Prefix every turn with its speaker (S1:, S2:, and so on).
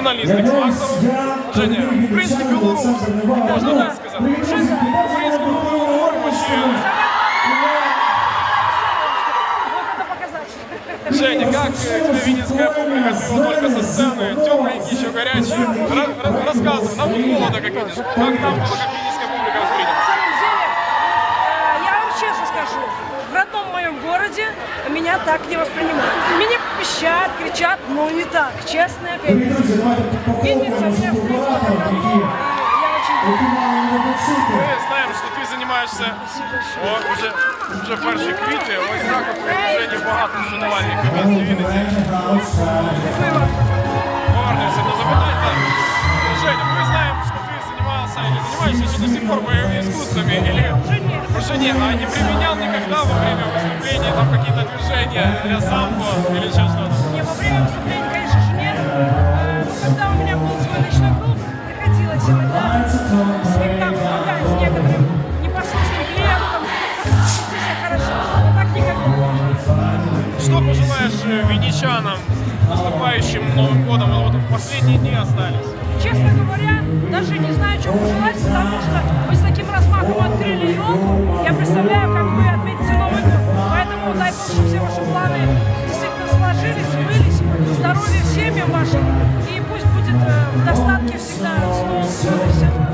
S1: Журналіст X-Factor. Женя, український білорус, можна так сказати. Женя, український білорус.
S2: Вот это показатель.
S1: Женя, как э, тебе винницкая публика? Ты вот только со сцены, тепленький, еще горячий. Ра- ра- рассказывай, нам вот холодно, как видишь. Как там было, как винницкая
S2: скажу, в родном моем городе меня так не воспринимают. Меня пищат, кричат, но не так, честно опять. Винница меня встретила как родной, и я очень
S1: Ми знаємо, що ти займаєшся о, вже, вже перші квіти. Ось так от у Жені багато шанувальників в місті Вінниці. Повернемося до запитання. Женя, мы знаем, что ты занимался или занимаешься еще до сих пор боевыми искусствами, или не, а не применял никогда во время выступления там какие-то движения для самбо или еще что-то?
S2: Не, во время выступления, конечно же, нет. Э, Но когда у меня был свой ночной клуб, приходилось иногда слегка помогать некоторым непослушным клиентам. Здесь я хорошо, но так никогда.
S1: Что пожелаешь э, винничанам, наступающим Новым годом? Вот последние дни остались.
S2: Честно говоря, даже не знаю, что пожелать, потому что хороших. И пусть будет э, в достатке всегда стол. И все.